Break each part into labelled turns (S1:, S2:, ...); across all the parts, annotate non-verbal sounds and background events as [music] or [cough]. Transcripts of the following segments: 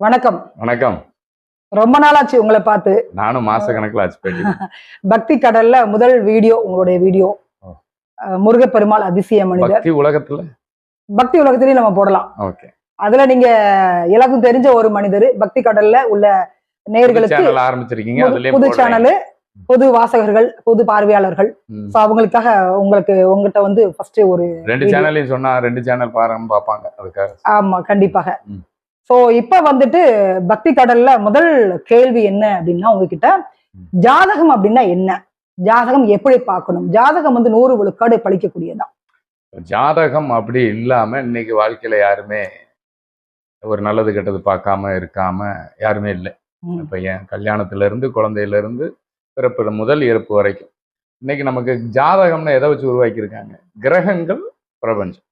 S1: வணக்கம்.
S2: வணக்கம்.
S1: ரொம்ப நாளாச்சு உங்களை பார்த்து.
S2: நானும் மாச கணக்குல ஆச்சு [laughs]
S1: பக்தி கடல்ல முதல் வீடியோ உங்களுடைய வீடியோ. முருகப்பெருமாள் அதிசய மனிதர்.
S2: பக்தி உலகத்துல?
S1: பக்தி உலகத்திலையும் நம்ம போடலாம்.
S2: ஓகே.
S1: அதுல நீங்க எல்லாருக்கும் தெரிஞ்ச ஒரு மனிதர் பக்தி கடல்ல உள்ள நேயர்களுக்கு
S2: சேனல் ஆரம்பிச்சிருக்கீங்க
S1: புது-. சேனலு புது வாசகர்கள் புது பார்வையாளர்கள். சோ அவங்களுக்காக உங்களுக்கு உங்ககிட்ட வந்து ஃபர்ஸ்ட் ஒரு
S2: ரெண்டு. சேனலையும் சொன்னா ரெண்டு சேனல் பாருங்க பாப்பாங்க அதுக்காக.
S1: ஆமா கண்டிப்பாக. சோ இப்ப வந்துட்டு பக்தி கடல்ல முதல் கேள்வி என்ன அப்படின்னா உங்ககிட்ட. ஜாதகம் அப்படின்னா என்ன? ஜாதகம் எப்படி பார்க்கணும்? ஜாதகம் வந்து நூறு விழுக்காடு பழிக்கக்கூடியதா?
S2: ஜாதகம் அப்படி இல்லாம இன்னைக்கு வாழ்க்கையில யாருமே ஒரு நல்லது கெட்டது பார்க்காம இருக்காம யாருமே இல்லை. இப்ப என் கல்யாணத்துல இருந்து குழந்தையில இருந்து பிறப்பு முதல் இறப்பு வரைக்கும். இன்னைக்கு நமக்கு ஜாதகம்னு எதை வச்சு உருவாக்கியிருக்காங்க? கிரகங்கள் பிரபஞ்சம்.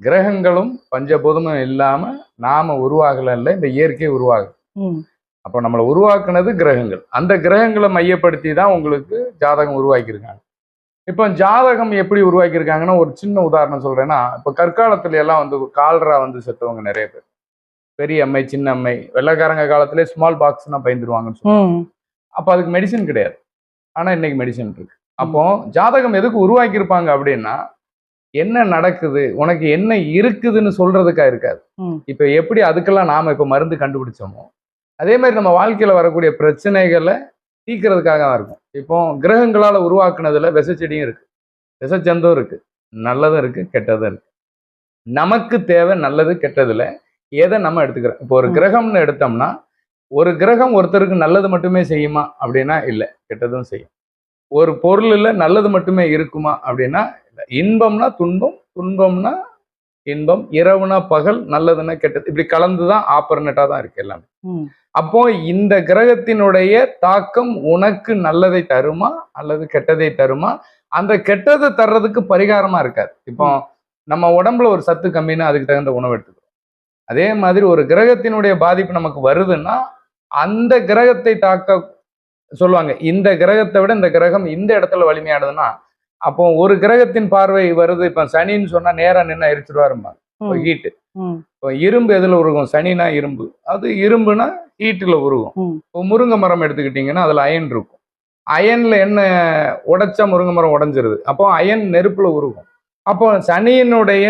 S2: கிரகங்களும் பஞ்சபூதமும் இல்லாம நாம உருவாகல இல்லை இந்த இயற்கை உருவாகுது.
S1: ம்.
S2: அப்போ நம்மளை உருவாக்குனது கிரகங்கள். அந்த கிரகங்களை மையப்படுத்தி தான் உங்களுக்கு ஜாதகம் உருவாக்கியிருக்காங்க. இப்போ ஜாதகம் எப்படி உருவாக்கியிருக்காங்கன்னா ஒரு சின்ன உதாரணம் சொல்றேன்னா இப்போ கற்காலத்துல எல்லாம் வந்து கால்ரா வந்து செத்தவங்க நிறைய பேர். பெரிய அம்மை சின்ன அம்மை வெள்ளைக்காரங்க காலத்திலே ஸ்மால் பாக்ஸ்னா பயந்துருவாங்கன்னு சொல்லுவாங்க. அப்போ அதுக்கு மெடிசன் கிடையாது. ஆனா இன்னைக்கு மெடிசன் இருக்கு. அப்போ ஜாதகம் எதுக்கு உருவாக்கியிருப்பாங்க அப்படின்னா என்ன நடக்குது? உனக்கு என்ன இருக்குதுன்னு சொல்றதுக்கா இருக்காது. இப்ப எப்படி அதுக்கெல்லாம் நாம இப்ப மருந்து கண்டுபிடிச்சோமோ அதே மாதிரி நம்ம வாழ்க்கையில வரக்கூடிய பிரச்சனைகளை தீர்க்கறதுக்காக தான் இருக்கும். இப்போ கிரகங்களால உருவாக்குனதுல விஷச்செடியும் இருக்கு. விஷச்சந்தும் இருக்கு. நல்லதும் இருக்கு கெட்டதும் இருக்கு. நமக்கு தேவை நல்லது கெட்டதுல எதை நம்ம எடுத்துக்கிறோம்? இப்போ ஒரு. கிரகம்னு எடுத்தோம்னா ஒரு கிரகம் ஒருத்தருக்கு நல்லது மட்டுமே செய்யுமா அப்படின்னா இல்லை. கெட்டதும் செய்யும். ஒரு பொருளில் நல்லது மட்டுமே இருக்குமா அப்படின்னா இல்லை இன்பம்னா துன்பம் துன்பம்னா இன்பம் இரவுனா பகல் நல்லதுன்னா கெட்டது. இப்படி கலந்து தான் ஆப்பர்னட்டாக தான் இருக்கு எல்லாமே. அப்போ இந்த கிரகத்தினுடைய தாக்கம் உனக்கு நல்லதை தருமா அல்லது கெட்டதை தருமா? அந்த கெட்டதை தர்றதுக்கு பரிகாரமா இருக்காது. இப்போ நம்ம உடம்புல ஒரு சத்து கம்மின்னா அதுக்கு தகுந்த உணவு எடுத்துக்கிறோம். அதே மாதிரி ஒரு கிரகத்தினுடைய பாதிப்பு நமக்கு வருதுன்னா அந்த கிரகத்தை தாக்க சொல்லுவாங்க இந்த கிரகத்தை விட இந்த கிரகம் இந்த இடத்துல வலிமையானதுன்னா அப்போ ஒரு கிரகத்தின் பார்வை வருது. இப்ப சனின்னு சொன்னா நேரா நின்று எரிச்சிருவாருமா. ஹீட்டு. இப்போ இரும்பு எதுல உருகும்? சனினா இரும்பு. அது இரும்புனா ஹீட்டில் உருகும். இப்போ முருங்கை மரம் எடுத்துக்கிட்டிங்கன்னா அதில் அயன் இருக்கும். அயன்ல என்ன உடைச்சா முருங்கை மரம் உடைஞ்சிருது. அப்போ அயன் நெருப்புல உருகும். அப்போ சனியினுடைய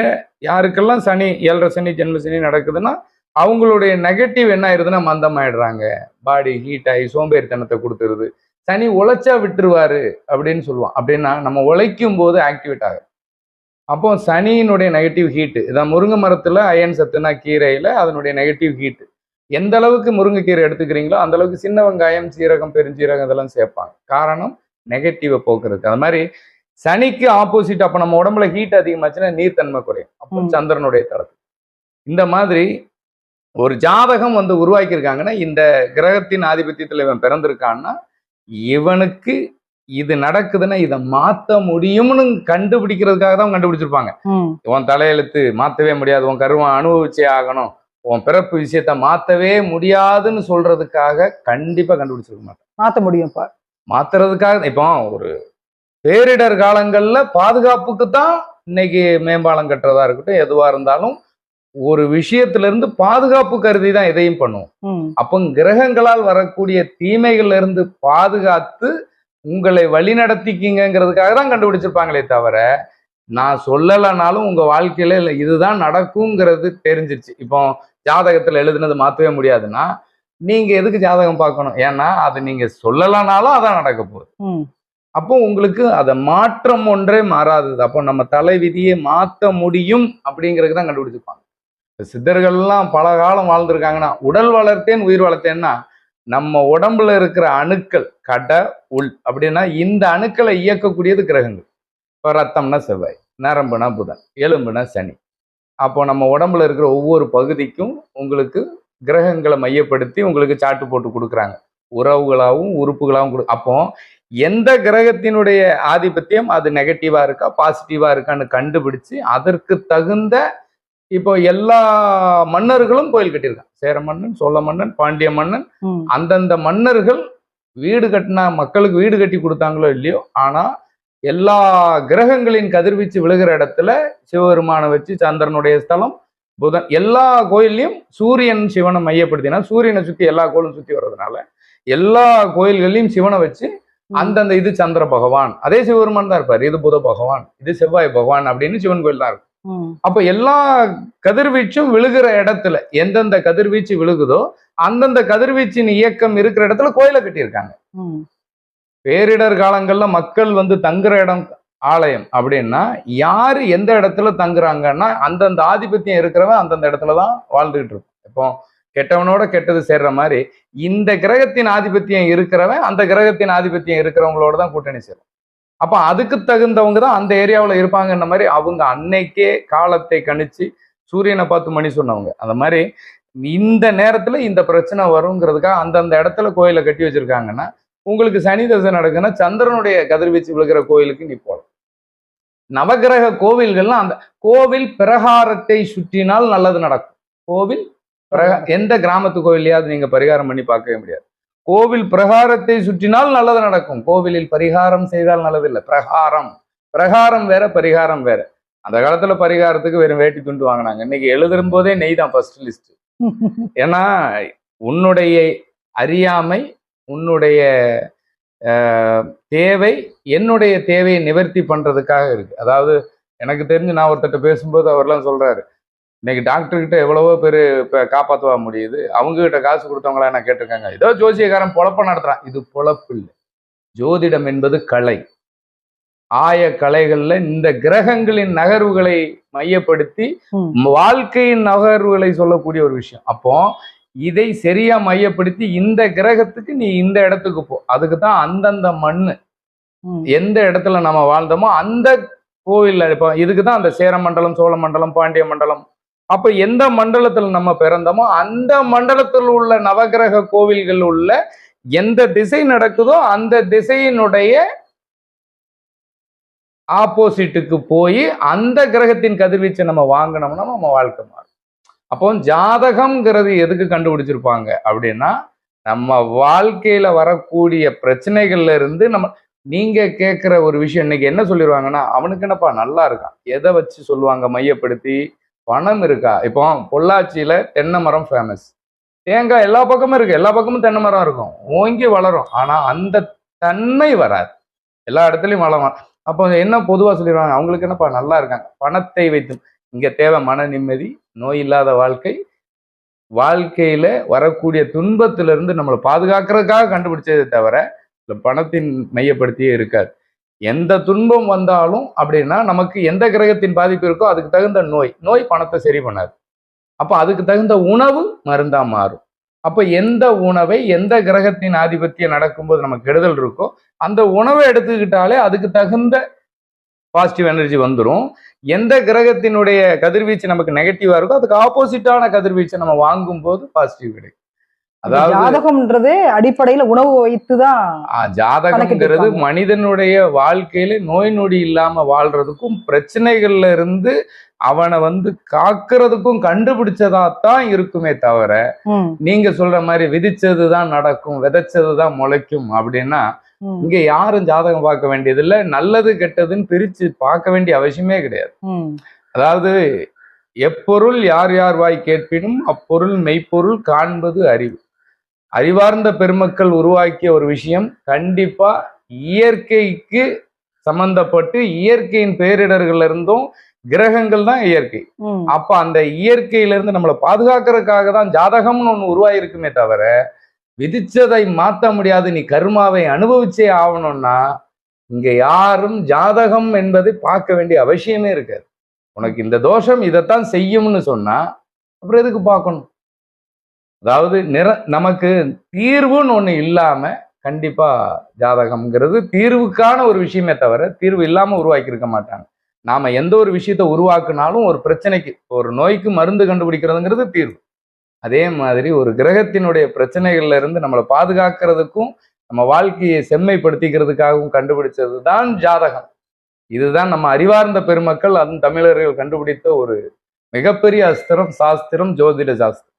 S2: யாருக்கெல்லாம் சனி ஏழரை சனி ஜென்ம சனி நடக்குதுன்னா அவங்களுடைய நெகட்டிவ் என்ன ஆயிருதுன்னா மந்தமாயிடுறாங்க. பாடி ஹீட் ஆகி சோம்பேறித்தனத்தை கொடுத்துருது. சனி உழைச்சா விட்டுருவாரு அப்படின்னு சொல்லுவான். அப்படின்னா நம்ம உழைக்கும் போது ஆக்டிவேட் ஆகும். அப்போ சனியினுடைய நெகட்டிவ் ஹீட்டு இதான் முருங்கை மரத்துல அயன் சத்துனா கீரையில அதனுடைய நெகட்டிவ் ஹீட்டு எந்த அளவுக்கு முருங்கைக்கீரை எடுத்துக்கிறீங்களோ அந்த அளவுக்கு சின்ன வெங்காயம் சீரகம் பெருஞ்சீரகம் இதெல்லாம் சேர்ப்பாங்க. காரணம் நெகட்டிவை போக்குறதுக்கு. அது மாதிரி சனிக்கு ஆப்போசிட் அப்போ நம்ம உடம்புல ஹீட் அதிகமாச்சுன்னா நீர்த்தன்மை குறையும். அப்போ. சந்திரனுடைய தளத்து. இந்த மாதிரி ஒரு ஜாதகம் வந்து உருவாக்கியிருக்காங்கன்னா இந்த கிரகத்தின் ஆதிபத்தியத்தில் இவன் பிறந்திருக்கான்னா இவனுக்கு இது நடக்குதுன்னா இதை மாத்த முடியும்னு கண்டுபிடிக்கிறதுக்காக தான் கண்டுபிடிச்சிருப்பாங்க. உன் தலையெழுத்து மாத்தவே முடியாது உன் கருவம் அனுபவிச்சே ஆகணும் உன் பிறப்பு விஷயத்த மாத்தவே முடியாதுன்னு சொல்றதுக்காக கண்டிப்பா கண்டுபிடிச்சிருக்க மாட்டேன்.
S1: மாத்த முடியும் இப்ப
S2: மாத்துறதுக்காக இப்போ ஒரு பேரிடர் காலங்கள்ல பாதுகாப்புக்கு தான் இன்னைக்கு மேம்பாலம் கட்டுறதா இருக்கட்டும் எதுவா இருந்தாலும் ஒரு விஷயத்துல இருந்து பாதுகாப்பு கருதி தான் எதையும் பண்ணுவோம்.
S1: ம்.
S2: அப்போ கிரகங்களால் வரக்கூடிய தீமைகள்ல இருந்து பாதுகாத்து உங்களை வழி நடத்திக்கிங்கிறதுக்காக தான் கண்டுபிடிச்சிருப்பாங்களே தவிர நான் சொல்லலைனாலும் உங்க வாழ்க்கையில இல்லை இதுதான் நடக்குங்கிறது தெரிஞ்சிருச்சு. இப்போ ஜாதகத்துல எழுதுனது மாத்தவே முடியாதுன்னா நீங்க எதுக்கு ஜாதகம் பார்க்கணும்? ஏன்னா அது நீங்க சொல்லலைனாலும் அதான் நடக்க போகுது. அப்போ உங்களுக்கு அதை மாற்றம் ஒன்றே மாறாதது. அப்போ நம்ம தலை விதியை மாற்ற முடியும் அப்படிங்கிறது தான் கண்டுபிடிச்சிருப்பாங்க. சித்தர்கள்லாம் பல காலம் வாழ்ந்திருக்காங்கன்னா உடல் வளர்த்தேன் உயிர் வளர்த்தேன்னா நம்ம உடம்புல இருக்கிற அணுக்கள் கட உள் அப்படின்னா இந்த அணுக்களை இயக்கக்கூடியது கிரகங்கள். இப்போ ரத்தம்னா செவ்வாய் நரம்புனா புதன் எலும்புனா சனி. அப்போ நம்ம உடம்புல இருக்கிற ஒவ்வொரு பகுதிக்கும் உங்களுக்கு கிரகங்களை மையப்படுத்தி உங்களுக்கு சாட்டு போட்டு கொடுக்குறாங்க. உறவுகளாகவும் உறுப்புகளாகவும் கொடு அப்போ எந்த கிரகத்தினுடைய ஆதிபத்தியம் அது நெகட்டிவாக இருக்கா பாசிட்டிவாக இருக்கான்னு கண்டுபிடிச்சு அதற்கு தகுந்த இப்போ எல்லா மன்னர்களும் கோயில் கட்டியிருக்காங்க. சேர மன்னன் சோழ மன்னன் பாண்டிய மன்னன். அந்தந்த மன்னர்கள் வீடு கட்டினா மக்களுக்கு வீடு கட்டி கொடுத்தாங்களோ இல்லையோ ஆனா எல்லா கிரகங்களின் கதிர்வீச்சு விழுகிற இடத்துல சிவபெருமானை வச்சு சந்திரனுடைய ஸ்தலம் புதன் எல்லா கோயில்லையும் சூரியன் சிவனை மையப்படுத்தினா சூரியனை சுத்தி எல்லா கோயிலும் சுத்தி வர்றதுனால எல்லா கோயில்கள்லயும் சிவனை வச்சு அந்தந்த இது சந்திர பகவான் அதே சிவபெருமான் தான் இருப்பார் இது புத பகவான் இது செவ்வாய் பகவான் அப்படின்னு சிவன் கோயில் தான் இருக்கும். அப்ப எல்லா கதிர்வீச்சும் விழுகிற இடத்துல எந்தெந்த கதிர்வீச்சு விழுகுதோ அந்தந்த கதிர்வீச்சின் இயக்கம் இருக்கிற இடத்துல கோயிலை கட்டியிருக்காங்க. பேரிடர் காலங்கள்ல மக்கள் வந்து தங்குற இடம் ஆலயம் அப்படின்னா யாரு எந்த இடத்துல தங்குறாங்கன்னா அந்தந்த ஆதிபத்தியம் இருக்கிறவன் அந்தந்த இடத்துல தான் வாழ்ந்துகிட்டு இருக்கும் இப்போ கெட்டவனோட கெட்டது சேர்ற மாதிரி இந்த கிரகத்தின் ஆதிபத்தியம் இருக்கிறவன் அந்த கிரகத்தின் ஆதிபத்தியம் இருக்கிறவங்களோட தான் கூட்டணி சேரும். அப்போ அதுக்கு தகுந்தவங்க தான் அந்த ஏரியாவில் இருப்பாங்கன்ற மாதிரி அவங்க அன்னைக்கே காலத்தை கணிச்சு சூரியனை பார்த்து மணி சொன்னவங்க. அந்த மாதிரி இந்த நேரத்தில் இந்த பிரச்சனை வருங்கிறதுக்காக அந்தந்த இடத்துல கோயிலை கட்டி வச்சிருக்காங்கன்னா உங்களுக்கு சனி தசை நடக்குன்னா சந்திரனுடைய கதிர்வீச்சு விழுகிற கோயிலுக்கு நீ போகலாம் நவகிரக கோவில்கள்லாம் அந்த கோவில் பிரகாரத்தை சுற்றினால் நல்லது நடக்கும். கோவில் பிரகா- எந்த கிராமத்து கோவிலையாவது நீங்க பரிகாரம் பண்ணி பார்க்கவே முடியாது. கோவில் பிரகாரத்தை சுற்றினால் நல்லது நடக்கும். கோவிலில் பரிகாரம் செய்தால் நல்லது இல்லை பிரகாரம். பிரகாரம் வேற பரிகாரம் வேற. அந்த காலத்துல பரிகாரத்துக்கு வெறும் வேட்டி துண்டு வாங்கினாங்க. இன்னைக்கு எழுதும் போதே நெய் தான் ஃபர்ஸ்ட் லிஸ்ட் [laughs] ஏன்னா உன்னுடைய அறியாமை உன்னுடைய தேவை என்னுடைய தேவையை நிவர்த்தி பண்றதுக்காக இருக்கு. அதாவது எனக்கு தெரிஞ்சு நான் ஒருத்தட்ட பேசும்போது அவர்லாம் சொல்றாரு. இன்னைக்கு டாக்டர் கிட்ட எவ்வளவோ பேர் இப்போ காப்பாற்றுவா முடியுது. அவங்க கிட்ட காசு கொடுத்தவங்களா என்ன கேட்டிருக்காங்க? ஏதோ ஜோசியக்காரன் பொழப்ப நடத்துறான். இது பொழப்பு இல்லை. ஜோதிடம் என்பது கலை. ஆய கலைகள்ல இந்த கிரகங்களின் நகர்வுகளை மையப்படுத்தி. வாழ்க்கையின் நகர்வுகளை சொல்லக்கூடிய ஒரு விஷயம். அப்போ இதை சரியா மையப்படுத்தி இந்த கிரகத்துக்கு நீ இந்த இடத்துக்கு போ. அதுக்கு தான் அந்தந்த மண்ணு. எந்த இடத்துல நம்ம வாழ்ந்தோமோ அந்த கோவில்ல இப்போ இதுக்கு தான் அந்த சேர மண்டலம் சோழ மண்டலம் பாண்டிய மண்டலம் அப்ப எந்த மண்டலத்தில் நம்ம பிறந்தோமோ அந்த மண்டலத்தில் உள்ள நவகிரக கோவில்கள் உள்ள எந்த திசை நடக்குதோ அந்த திசையினுடைய ஆப்போசிட்டுக்கு போய் அந்த கிரகத்தின் கதிர்வீச்சை நம்ம வாங்கினோம்னா நம்ம வாழ்க்கை மாறும். அப்போ ஜாதகம்ங்கிறது எதுக்கு கண்டுபிடிச்சிருப்பாங்க அப்படின்னா நம்ம வாழ்க்கையில வரக்கூடிய பிரச்சனைகள்ல இருந்து நம்ம நீங்க கேட்குற ஒரு விஷயம் இன்னைக்கு என்ன சொல்லிடுவாங்கன்னா அவனுக்கு என்னப்பா நல்லா இருக்கான். எதை வச்சு சொல்லுவாங்க? மையப்படுத்தி பணம் இருக்கா? இப்போ பொள்ளாச்சியில தென்னை மரம் ஃபேமஸ் தேங்காய் எல்லா பக்கமும் இருக்கு. எல்லா பக்கமும் தென்னை மரம் இருக்கும். ஓங்கி வளரும். ஆனா அந்த தன்மை வராது. எல்லா இடத்துலயும் வளரும் அப்போ என்ன பொதுவா சொல்லிடுவாங்க? அவங்களுக்கு என்னப்பா? நல்லா இருக்காங்க. பணத்தை வைத்து இங்க தேவை மன நிம்மதி நோய் இல்லாத வாழ்க்கை. வாழ்க்கையில வரக்கூடிய துன்பத்திலிருந்து நம்மளை பாதுகாக்கிறதுக்காக கண்டுபிடிச்சதே தவிர இந்த பணத்தின் மையப்படுத்தியே இருக்காது. எந்த துன்பம் வந்தாலும் அப்படின்னா நமக்கு எந்த கிரகத்தின் பாதிப்பு இருக்கோ அதுக்கு தகுந்த நோய் நோய் பணத்தை சரி பண்ணாது. அப்போ அதுக்கு தகுந்த உணவு மருந்தா மாறும். அப்ப எந்த உணவை எந்த கிரகத்தின் ஆதிபத்தியம் நடக்கும்போது நமக்கு கெடுதல் இருக்கோ அந்த உணவை எடுத்துக்கிட்டாலே அதுக்கு தகுந்த பாசிட்டிவ் எனர்ஜி வந்துடும் எந்த கிரகத்தினுடைய கதிர்வீச்சு நமக்கு நெகட்டிவா இருக்கோ அதுக்கு ஆப்போசிட்டான கதிர்வீச்சை நம்ம வாங்கும் போது பாசிட்டிவ் கிடைக்கும். அதாவது
S1: ஜாதகம்ன்றது அடிப்படையில உணவு வைத்துதான்
S2: ஜாதகம்ங்கிறது. மனிதனுடைய வாழ்க்கையில நோய் நொடி இல்லாம வாழ்றதுக்கும் பிரச்சனைகள்ல இருந்து அவனை வந்து காக்கிறதுக்கும் கண்டுபிடிச்சதாத்தான் இருக்குமே தவிர நீங்க சொல்ற மாதிரி விதிச்சதுதான் நடக்கும் விதைச்சதுதான் முளைக்கும் அப்படின்னா இங்க யாரும் ஜாதகம் பார்க்க வேண்டியதில்ல. நல்லது கெட்டதுன்னு பிரிச்சு பார்க்க வேண்டிய அவசியமே கிடையாது. அதாவது எப்பொருள் யார் யார் வாய் கேட்பினும் அப்பொருள் மெய்ப்பொருள் காண்பது அறிவு. அறிவார்ந்த பெருமக்கள் உருவாக்கிய ஒரு விஷயம். கண்டிப்பா இயற்கைக்கு சம்பந்தப்பட்டு இயற்கையின் பேரிடர்கள்ல இருந்தும் கிரகங்கள் தான் இயற்கை. அப்ப அந்த இயற்கையில இருந்து நம்மளை பாதுகாக்கிறதுக்காக தான் ஜாதகம்னு ஒண்ணு உருவாயிருக்குமே தவிர விதிச்சதை மாத்த முடியாது நீ கர்மாவை அனுபவிச்சே ஆகணும்னா இங்க யாரும் ஜாதகம் என்பதை பார்க்க வேண்டிய அவசியமே இருக்காது. உனக்கு இந்த தோஷம் இதைத்தான் செய்யும்னு சொன்னா அப்புறம் எதுக்கு பார்க்கணும்? அதாவது நிற நமக்கு தீர்வுன்னு ஒன்று இல்லாமல் கண்டிப்பாக ஜாதகம்ங்கிறது தீர்வுக்கான ஒரு விஷயமே தவிர தீர்வு இல்லாமல் உருவாக்கியிருக்க மாட்டாங்க. நாம் எந்த ஒரு விஷயத்த உருவாக்குனாலும் ஒரு பிரச்சனைக்கு ஒரு நோய்க்கு மருந்து கண்டுபிடிக்கிறதுங்கிறது தீர்வு. அதே மாதிரி ஒரு கிரகத்தினுடைய பிரச்சனைகள்ல இருந்து நம்மளை பாதுகாக்கிறதுக்கும் நம்ம வாழ்க்கையை செம்மைப்படுத்திக்கிறதுக்காகவும் கண்டுபிடிச்சது தான் ஜாதகம். இதுதான் நம்ம அறிவார்ந்த பெருமக்கள் அதுவும் தமிழர்கள் கண்டுபிடித்த ஒரு மிகப்பெரிய அஸ்திரம் சாஸ்திரம் ஜோதிட சாஸ்திரம்.